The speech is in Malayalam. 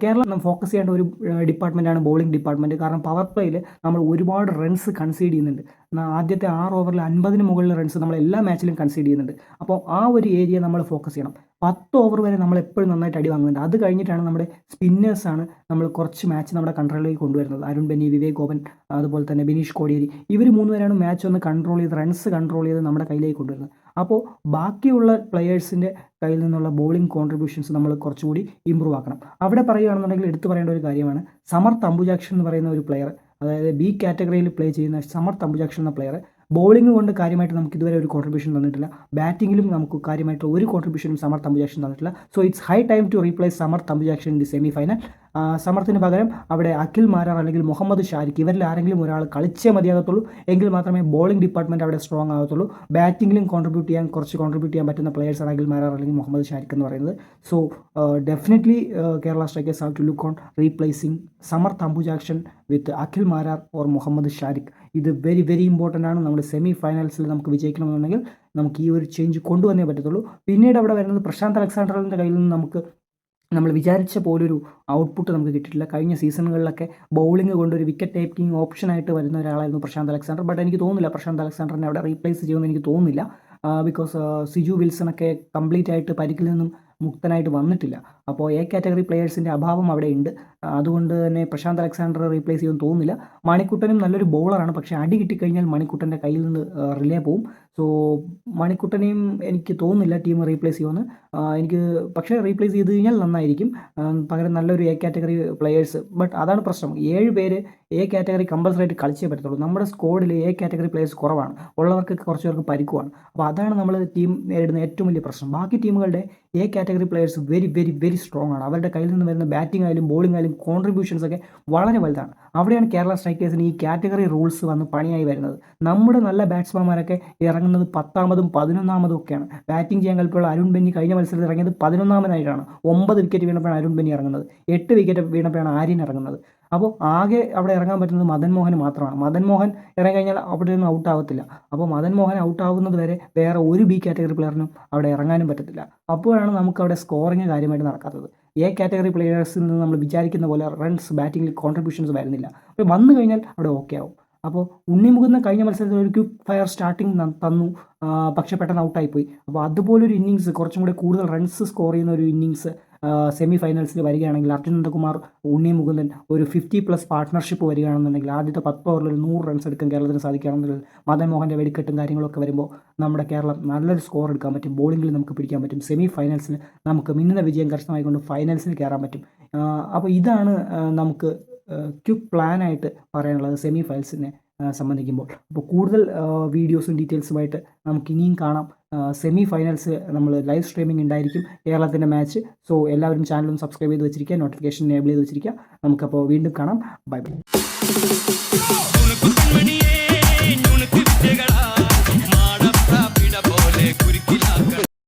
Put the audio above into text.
കേരളം ഫോക്കസ് ചെയ്യേണ്ട ഒരു ഡിപ്പാർട്ട്മെന്റാണ് ബോളിംഗ് ഡിപ്പാർട്ട്മെന്റ് കാരണം പവർ പ്ലേയിൽ നമ്മൾ ഒരുപാട് റൺസ് കൺസീഡ് ചെയ്യുന്നുണ്ട്. ആദ്യത്തെ ആറ് ഓവറിൽ അൻപതിന് മുകളിൽ റൺസ് നമ്മൾ എല്ലാ മാച്ചിലും കൺസീഡ് ചെയ്യുന്നുണ്ട്. അപ്പോൾ ആ ഒരു ഏരിയ നമ്മൾ ഫോക്കസ് ചെയ്യണം. പത്ത് ഓവർ വരെ നമ്മൾ എപ്പോഴും നന്നായിട്ട് അടി വാങ്ങുന്നുണ്ട്. അത് കഴിഞ്ഞിട്ടാണ് നമ്മുടെ സ്പിന്നേഴ്സാണ് നമ്മൾ കുറച്ച് മാച്ച് നമ്മുടെ കൺട്രോളിലേക്ക് കൊണ്ടുവരുന്നത്. അരുൺ ബെന്നി വിവേക് ഗോപൻ അതുപോലെ തന്നെ ബിനീഷ് കോടിയേരി. ഇവർ മൂന്നുപേരാണ് മാച്ച് ഒന്ന് കൺട്രോൾ ചെയ്ത് റൺസ് കൺട്രോൾ ചെയ്ത് നമ്മുടെ കയ്യിലേക്ക് കൊണ്ടുവരുന്നത്. അപ്പോൾ ബാക്കിയുള്ള പ്ലെയേഴ്സിന്റെ കയ്യിൽ നിന്നുള്ള ബോളിംഗ് കോൺട്രിബ്യൂഷൻസ് നമ്മൾ കുറച്ചുകൂടി ഇമ്പ്രൂവ് ആക്കണം. അവിടെ പറയുകയാണെന്നുണ്ടെങ്കിൽ എടുത്തു പറയേണ്ട ഒരു കാര്യമാണ്. സമർ തമ്പുജാക്ഷൻ എന്ന് പറയുന്ന ഒരു പ്ലെയർ അതായത് ബി കാറ്റഗറിയിൽ പ്ലേ ചെയ്യുന്ന സമർ തമ്പുജാക്ഷൻ എന്ന പ്ലെയർ ബോളിംഗ് കൊണ്ട് കാര്യമായിട്ട് നമുക്ക് ഇതുവരെ ഒരു കോൺട്രിബ്യൂഷൻ തന്നിട്ടില്ല. ബാറ്റിങ്ങിലും നമുക്ക് കാര്യമായിട്ട് ഒരു കോൺട്രിബ്യൂഷനും സമർ തമ്പുജാക്ഷൻ തന്നിട്ടില്ല. So it's high time to replace Samar Thambujakshan in the semi final സമർത്ഥിന് പകരം അവിടെ അഖിൽ മാരാർ അല്ലെങ്കിൽ മുഹമ്മദ് ഷാരിഖ് ഇവരിൽ ആരെങ്കിലും ഒരാൾ കളിച്ചേ മതിയാകത്തുള്ളൂ. എങ്കിൽ മാത്രമേ ബോളിംഗ് ഡിപ്പാർട്ട്മെന്റ് അവിടെ സ്ട്രോങ് ആകത്തുള്ളൂ. ബാറ്റിങ്ങിലും കോൺട്രിബ്യൂട്ട് ചെയ്യാൻ കുറച്ച് കോൺട്രിബ്യൂട്ട് ചെയ്യാൻ പറ്റുന്ന പ്ലേയേഴ്സ് ആണ് അഖിൽ മാരാർ അല്ലെങ്കിൽ മുഹമ്മദ് ഷാരിഖ് എന്ന് പറയുന്നത്. So definitely Kerala strikers have to look on replacing Samarth Ambujakshan with Akhil Marar or Muhammad Shariq ഇത് വെരി വെരി ഇമ്പോർട്ടന്റ് ആണ്. നമ്മുടെ സെമി ഫൈനൽസിൽ നമുക്ക് വിജയിക്കണമെന്നുണ്ടെങ്കിൽ നമുക്ക് ഈ ഒരു ചേഞ്ച് കൊണ്ടുവന്നേ പറ്റത്തുള്ളൂ. പിന്നീട് അവിടെ വരുന്നത് പ്രശാന്ത് അലക്സാണ്ടറിന്റെ കയ്യിൽ നിന്ന് നമുക്ക് നമ്മൾ വിചാരിച്ച പോലൊരു ഔട്ട്പുട്ട് നമുക്ക് കിട്ടിയിട്ടില്ല. കഴിഞ്ഞ സീസണുകളിലൊക്കെ ബൗളിംഗ് കൊണ്ട് ഒരു വിക്കറ്റ് ടേക്കിംഗ് ഓപ്ഷനായിട്ട് വരുന്ന ഒരാളായിരുന്നു പ്രശാന്ത് അലക്സാണ്ടർ. ബട്ട് എനിക്ക് തോന്നുന്നില്ല പ്രശാന്ത് അലക്സാണ്ടറിനെ അവിടെ റീപ്ലേസ് ചെയ്യുമെന്ന് എനിക്ക് തോന്നുന്നില്ല. ബിക്കോസ് സിജു വിൽസണൊക്കെ കംപ്ലീറ്റ് ആയിട്ട് പരിക്കിൽ നിന്നും മുക്തനായിട്ട് വന്നിട്ടില്ല. അപ്പോൾ എ കാറ്റഗറി പ്ലെയേഴ്സിന്റെ അഭാവം അവിടെ ഉണ്ട്. അതുകൊണ്ട് തന്നെ പ്രശാന്ത് അലക്സാണ്ടർ റീപ്ലേസ് ചെയ്യുമെന്ന് തോന്നുന്നില്ല. മണിക്കുട്ടനും നല്ലൊരു ബോളറാണ് പക്ഷേ അടി കിട്ടിക്കഴിഞ്ഞാൽ മണിക്കുട്ടന്റെ കയ്യിൽ നിന്ന് റിലേ പോവും. സോ മണിക്കുട്ടനെയും എനിക്ക് തോന്നുന്നില്ല ടീം റീപ്ലേസ് ചെയ്യുമെന്ന്. എനിക്ക് പക്ഷേ റീപ്ലേസ് ചെയ്ത് കഴിഞ്ഞാൽ നന്നായിരിക്കും. പകരം നല്ലൊരു എ കാറ്റഗറി പ്ലെയേഴ്സ് ബട്ട് അതാണ് പ്രശ്നം. ഏഴ് പേര് എ കാറ്റഗറി കമ്പൽസറി ആയിട്ട് കളിച്ചേ പറ്റത്തുള്ളൂ. നമ്മുടെ സ്കോഡിൽ എ കാറ്റഗറി പ്ലെയേഴ്സ് കുറവാണ്. ഉള്ളവർക്ക് കുറച്ച് പേർക്ക് പരിക്കുവാണ്. അപ്പോൾ അതാണ് നമ്മൾ ടീം നേരിടുന്ന ഏറ്റവും വലിയ പ്രശ്നം. ബാക്കി ടീമുകളുടെ A category players very very very strong ആണ്. അവരുടെ കയ്യിൽ നിന്ന് വരുന്ന ബാറ്റിംഗ് ആയാലും ബോളിംഗ് ആയാലും കോൺട്രിബ്യൂഷൻസ് ഒക്കെ വളരെ വലുതാണ്. അവിടെയാണ് കേരള സ്ട്രൈക്കേഴ്സിന് ഈ കാറ്റഗറി റൂൾസ് വന്ന് പണിയായി വരുന്നത്. നമ്മുടെ നല്ല ബാറ്റ്സ്മാൻമാരൊക്കെ ഇറങ്ങുന്നത് പത്താമതും പതിനൊന്നാമതും ഒക്കെയാണ്. ബാറ്റിംഗ് ചെയ്യാൻ കൽപ്പുള്ള അരുൺ ബെന്നി കഴിഞ്ഞ മത്സരത്തിൽ ഇറങ്ങിയത് പതിനൊന്നാമനായിട്ടാണ്. ഒമ്പത് വിക്കറ്റ് വീണപ്പോഴാണ് അരുൺ ബെന്നി ഇറങ്ങുന്നത്. എട്ട് വിക്കറ്റ് വീണപ്പോഴാണ് ആര്യൻ ഇറങ്ങുന്നത്. അപ്പോൾ ആകെ അവിടെ ഇറങ്ങാൻ പറ്റുന്നത് മദൻ മോഹൻ മാത്രമാണ്. മദൻ മോഹൻ ഇറങ്ങി കഴിഞ്ഞാൽ അവിടെ നിന്ന് ഔട്ട് ആവത്തില്ല. അപ്പോൾ മദൻ മോഹൻ ഔട്ട് ആവുന്നത് വരെ വേറെ ഒരു ബി കാറ്റഗറി പ്ലെയറിനും അവിടെ ഇറങ്ങാനും പറ്റത്തില്ല. അപ്പോഴാണ് നമുക്ക് അവിടെ സ്കോറിങ് കാര്യമായിട്ട് നടക്കാത്തത്. എ കാറ്റഗറി പ്ലെയേഴ്സിൽ നിന്ന് നമ്മൾ വിചാരിക്കുന്ന പോലെ റൺസ് ബാറ്റിംഗിൽ കോൺട്രിബ്യൂഷൻസ് വരുന്നില്ല. അപ്പോൾ വന്നു കഴിഞ്ഞാൽ അവിടെ ഓക്കെ ആവും. അപ്പോൾ ഉണ്ണിമുകുന്ന കഴിഞ്ഞ മത്സരത്തിൽ ഒരു ക്വിക്ക് ഫയർ സ്റ്റാർട്ടിങ് തന്നു. പക്ഷേ പെട്ടെന്ന് ഔട്ടായിപ്പോയി അപ്പോൾ അതുപോലൊരു ഇന്നിങ്സ് കുറച്ചും കൂടി കൂടുതൽ റൺസ് സ്കോർ ചെയ്യുന്ന ഒരു ഇന്നിങ്സ് സെമി ഫൈനൽസിൽ വരികയാണെങ്കിൽ അർജുൻ നന്ദകുമാർ ഉണ്ണി മുകുന്ദൻ ഒരു ഫിഫ്റ്റി പ്ലസ് പാർട്ട്ണർഷിപ്പ് വരികയാണെന്നുണ്ടെങ്കിൽ ആദ്യത്തെ പത്ത് ഓവറിൽ ഒരു നൂറ് റൺസ് എടുക്കാൻ കേരളത്തിന് സാധിക്കുകയാണെന്നുണ്ടെങ്കിൽ മദൻ മോഹന്റെ വെടിക്കെട്ടും കാര്യങ്ങളൊക്കെ വരുമ്പോൾ നമ്മുടെ കേരളം നല്ലൊരു സ്കോർ എടുക്കാൻ പറ്റും. ബോളിംഗിൽ നമുക്ക് പിടിക്കാൻ പറ്റും. സെമി ഫൈനൽസിൽ നമുക്ക് മിന്നുന്ന വിജയം കർശനമായിക്കൊണ്ട് ഫൈനൽസിൽ കയറാൻ പറ്റും. അപ്പോൾ ഇതാണ് നമുക്ക് ക്യുക്ക് പ്ലാനായിട്ട് പറയാനുള്ളത് സെമി ഫൈനൽസിനെ സംബന്ധിക്കുമ്പോൾ. അപ്പോൾ കൂടുതൽ വീഡിയോസും ഡീറ്റെയിൽസുമായിട്ട് നമുക്ക് ഇനിയും കാണാം. സെമി ഫൈനൽസ് നമ്മൾ ലൈവ് സ്ട്രീമിംഗ് ഉണ്ടായിരിക്കും കേരളത്തിന്റെ മാച്ച് സോ എല്ലാവരും ചാനലും സബ്സ്ക്രൈബ് ചെയ്ത് വെച്ചിരിക്കുക നോട്ടിഫിക്കേഷൻ എനേബിൾ ചെയ്ത് വെച്ചിരിക്കുക. നമുക്കപ്പോൾ വീണ്ടും കാണാം. Bye bye